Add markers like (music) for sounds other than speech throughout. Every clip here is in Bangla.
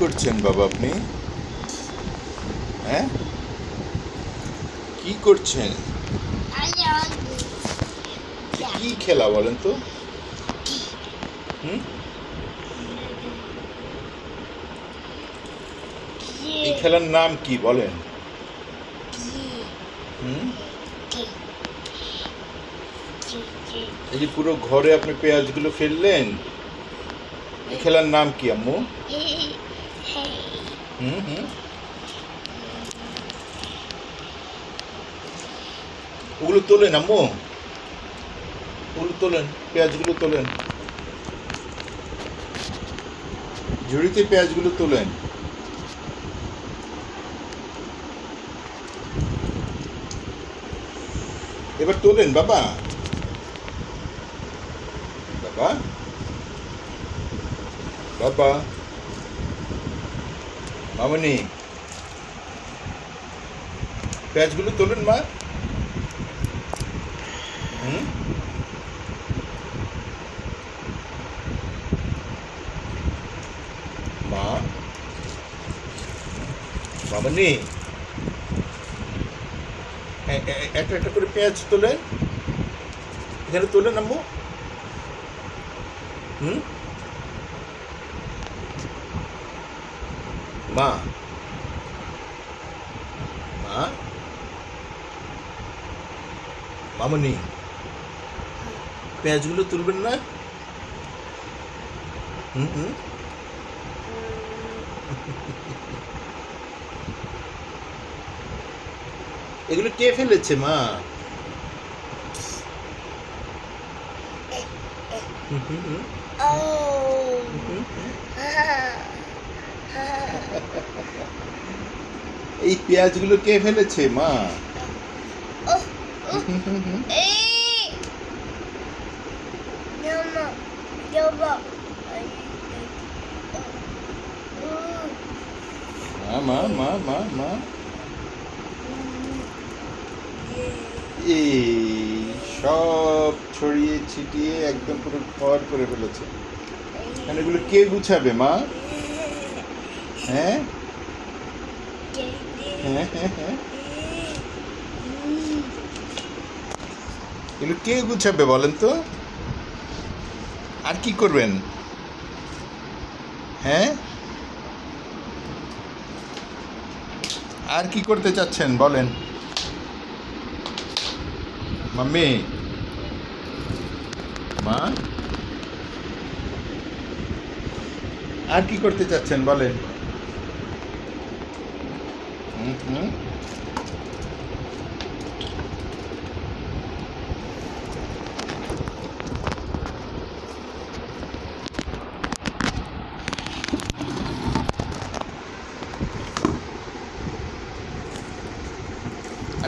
করছেন বাবা আপনি? হ্যাঁ? কি করছেন? কি খেলা বলেন তো? হুম? এই খেলার নাম কি বলেন? হুম? এই যে পুরো ঘরে আপনি পেঁয়াজগুলো ফেললেন? এই খেলার নাম কি আম্মু? হুম হুম ওগুলো তোলেন আম্মু ওগুলো তোলেন পেঁয়াজগুলো তোলেন ঝুড়িতে পেঁয়াজগুলো তোলেন এবার তোলেন বাবা বাবা বাবা মামনি। পেঁয়াজগুলো তোলেন, মা। হুম? মা। মামনি। একটা একটা করে পেঁয়াজ তোলেন। এখানে তোলেন, আম্মু। হুম? মা। মা? মামনি পেঁয়াজগুলো তুলবেন না? হুম হুম? এগুলো কে ফেলেছে মা? হুম, হুম, হুম, হুম। এই পেঁয়াজগুলো কে ফেলেছে (laughs) মা। মা মা মা মা এই সব ছড়িয়ে ছিটিয়ে একদম পুরো ঘর করে ফেলেছে। মানে এগুলো কে গুছাবে মা? হ্যাঁ? এগুলো কে গুছাবে বলেন তো? আর কি করবেন? হ্যাঁ? আর কি করতে চাচ্ছেন বলেন? মাম্মি। মা। আর কি করতে চাচ্ছেন বলেন? আর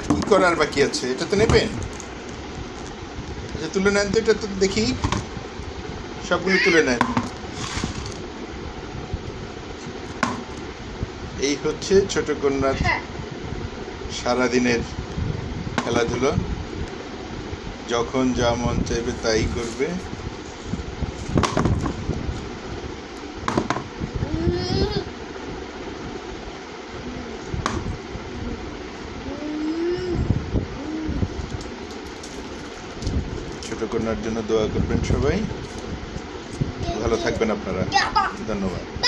কি করার বাকি আছে? এটা তো নেবেন? এটা তুলে নেন তো, এটা তো দেখি। সবগুলো তুলে নেন। এই হচ্ছে ছোট কন্যার সারাদিনের খেলাধুলো। যখন যা মন চাইবে তাই করবে। ছোট কন্যার জন্য দোয়া করবেন সবাই। ভালো থাকবেন আপনারা। ধন্যবাদ।